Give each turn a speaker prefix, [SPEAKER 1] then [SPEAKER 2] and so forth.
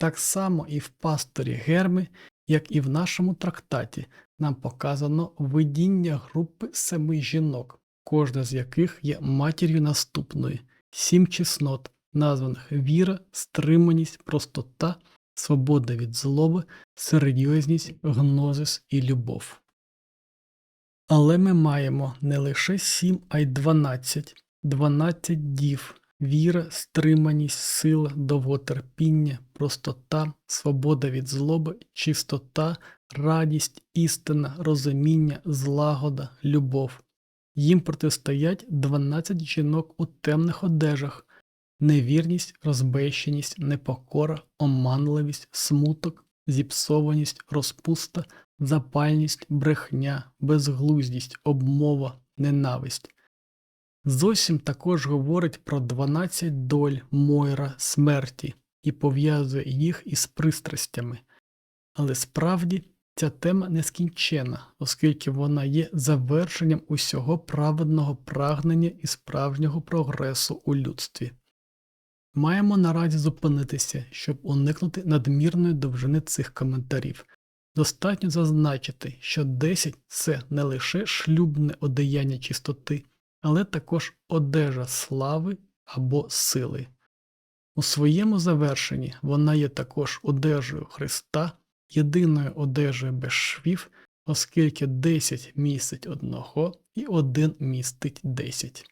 [SPEAKER 1] Так само і в пасторі Герми, як і в нашому трактаті, нам показано видіння групи семи жінок, кожна з яких є матір'ю наступної, сім чеснот, названих віра, стриманість, простота, свобода від злоби, серйозність, гнозис і любов. Але ми маємо не лише сім, а й дванадцять, дванадцять дів, віра, стриманість, сила, довготерпіння, простота, свобода від злоби, чистота, радість, істина, розуміння, злагода, любов. Їм протистоять 12 жінок у темних одежах, невірність, розбещеність, непокора, оманливість, смуток, зіпсованість, розпуста, запальність, брехня, безглуздість, обмова, ненависть. Зовсім також говорить про 12 доль Мойра смерті і пов'язує їх із пристрастями. Але справді ця тема нескінчена, оскільки вона є завершенням усього праведного прагнення і справжнього прогресу у людстві. Маємо наразі зупинитися, щоб уникнути надмірної довжини цих коментарів. Достатньо зазначити, що 10 це не лише шлюбне одеяння чистоти, але також одежа слави або сили. У своєму завершенні вона є також одежею Христа, єдиною одежею без швів, оскільки 10 містить одного і один містить 10.